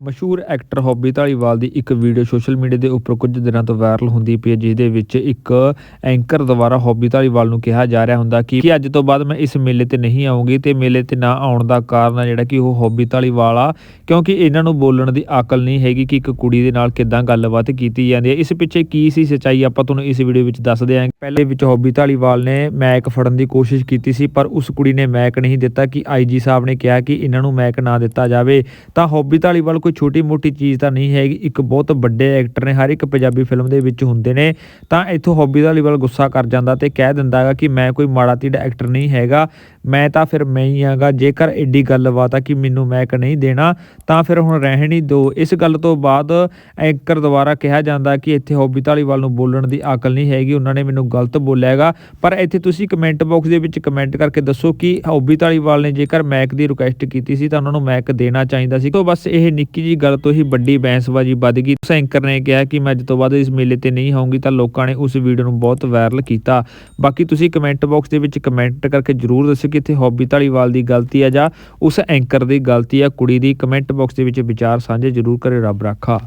ਮਸ਼ਹੂਰ actor hobby Dhaliwal ਦੀ ਇੱਕ video social media ਦੇ ਉੱਪਰ ਕੁਝ ਦਿਨਾਂ ਤੋਂ ਵਾਇਰਲ ਹੁੰਦੀ ਪਈ ਹੈ ਜਿਸ ਦੇ ਵਿੱਚ ਇੱਕ ਐਂਕਰ ਦੁਆਰਾ ਹੌਬੀ ਧਾਲੀਵਾਲ ਨੂੰ ਕਿਹਾ ਜਾ ਰਿਹਾ ਹੁੰਦਾ ਕਿ ਅੱਜ ਤੋਂ ਬਾਅਦ ਮੈਂ ਇਸ ਮੇਲੇ ਤੇ ਨਹੀਂ ਆਉਂਗੀ ਤੇ ਮੇਲੇ ਤੇ ਨਾ ਆਉਣ ਦਾ ਕਾਰਨ ਜਿਹੜਾ ਕਿ ਉਹ ਹੌਬੀ ਧਾਲੀਵਾਲ ਆ, ਕਿਉਂਕਿ ਇਹਨਾਂ ਨੂੰ ਬੋਲਣ ਦੀ ਅਕਲ ਨਹੀਂ ਹੈਗੀ ਕਿ ਇੱਕ ਕੁੜੀ ਦੇ ਨਾਲ ਕਿੱਦਾਂ ਗੱਲਬਾਤ ਕੀਤੀ ਜਾਂਦੀ ਹੈ। ਇਸ ਪਿੱਛੇ ਕੀ ਸੀ ਸੱਚਾਈ ਆਪਾਂ ਤੁਹਾਨੂੰ ਇਸ ਵੀਡੀਓ ਵਿੱਚ ਦੱਸਦੇ ਹਾਂ ਪਹਿਲੇ ਵਿੱਚ ਹੌਬੀ ਧਾਲੀਵਾਲ ਨੇ ਮੈਕ ਫੜਨ ਦੀ ਕੋਸ਼ਿਸ਼ ਕੀਤੀ ਸੀ, ਪਰ ਉਸ ਕੁੜੀ ਨੇ ਮੈਕ ਨਹੀਂ ਦਿੱਤਾ ਕਿ ਆਈਜੀ ਸਾਹਿਬ ਨੇ ਕਿਹਾ ਕਿ ਇਹਨਾਂ ਨੂੰ ਮੈਕ ਨਾ ਦਿੱਤਾ ਜਾਵੇ। ਤਾਂ ਹੌਬੀ ਧਾਲੀਵਾਲ ਕੋਈ ਛੋਟੀ ਮੋਟੀ ਚੀਜ਼ ਤਾਂ ਨਹੀਂ ਹੈਗੀ, ਇੱਕ ਬਹੁਤ ਵੱਡੇ ਐਕਟਰ ਨੇ, ਹਰ ਇੱਕ ਪੰਜਾਬੀ ਫਿਲਮ ਦੇ ਵਿੱਚ ਹੁੰਦੇ ਨੇ, ਤਾਂ ਇੱਥੋਂ ਹੌਬੀ ਧਾਲੀਵਾਲ ਗੁੱਸਾ ਕਰ ਜਾਂਦਾ ਤੇ ਕਹਿ ਦਿੰਦਾ ਹੈਗਾ ਕਿ ਮੈਂ ਕੋਈ ਮਾੜਾ ਤੀੜ ਐਕਟਰ ਨਹੀਂ ਹੈਗਾ, ਮੈਂ ਤਾਂ ਫਿਰ ਮੈਂ ਹੀ ਆਂਗਾ ਜੇਕਰ ਐਡੀ ਗੱਲਬਾਤ ਆ ਕਿ ਮੈਨੂੰ ਮੈਕ ਨਹੀਂ ਦੇਣਾ, ਤਾਂ ਫਿਰ ਹੁਣ ਰਹਿਣ ਹੀ ਦਿਓ। ਇਸ ਗੱਲ ਤੋਂ ਬਾਅਦ ਐਂਕਰ ਦੁਆਰਾ ਕਿਹਾ ਜਾਂਦਾ ਕਿ ਇੱਥੇ ਹੌਬੀ ਧਾਲੀਵਾਲ ਨੂੰ ਬੋਲਣ ਦੀ ਅਕਲ ਨਹੀਂ ਹੈਗੀ, ਉਹਨਾਂ ਨੇ ਮੈਨੂੰ ਗਲਤ ਬੋਲਿਆ ਹੈਗਾ, ਪਰ ਇੱਥੇ ਤੁਸੀਂ ਕਮੈਂਟ ਬਾਕਸ ਦੇ ਵਿੱਚ ਕਮੈਂਟ ਕਰਕੇ ਦੱਸੋ ਕਿ ਹੌਬੀ ਧਾਲੀਵਾਲ ਨੇ, ਜੇਕਰ ਮੈਕ ਦੀ ਰਿਕੁਐਸਟ ਕੀਤੀ ਸੀ ਤਾਂ ਉਹਨਾਂ ਨੂੰ ਮੈਕ ਦੇਣਾ ਚਾਹੀਦਾ ਸੀ, ਤੋਂ ਬਸ ਇਹ ਨਿੱਕੀ ਜੀ ਗੱਲ ਤੋਂ ਹੀ ਵੱਡੀ ਬੈਂਸਬਾਜ਼ੀ ਵੱਧ ਗਈ। ਉਸ ਐਂਕਰ ਨੇ ਕਿਹਾ ਕਿ ਮੈਂ ਅੱਜ ਤੋਂ ਬਾਅਦ ਇਸ ਮੇਲੇ ਤੇ ਨਹੀਂ ਆਉਂਗੀ ਤਾਂ ਲੋਕਾਂ ਨੇ ਉਸ ਵੀਡੀਓ ਨੂੰ ਬਹੁਤ ਵਾਇਰਲ ਕੀਤਾ। ਬਾਕੀ ਤੁਸੀਂ ਕਮੈਂਟ ਬਾਕਸ ਦੇ ਵਿੱਚ ਕਮੈਂਟ ਕਰਕੇ ਜਰੂਰ ਦੱਸੋ ਕਿ ਇੱਥੇ ਹੌਬੀ ਧਾਲੀਵਾਲ ਦੀ ਗਲਤੀ ਹੈ ਜਾਂ ਉਸ ਐਂਕਰ ਦੀ ਗਲਤੀ ਹੈ ਕੁੜੀ ਦੀ ਕਮੈਂਟ ਬਾਕਸ ਦੇ ਵਿੱਚ ਵਿਚਾਰ ਸਾਂਝੇ ਜਰੂਰ ਕਰੇ ਰੱਬ ਰਾਖਾ।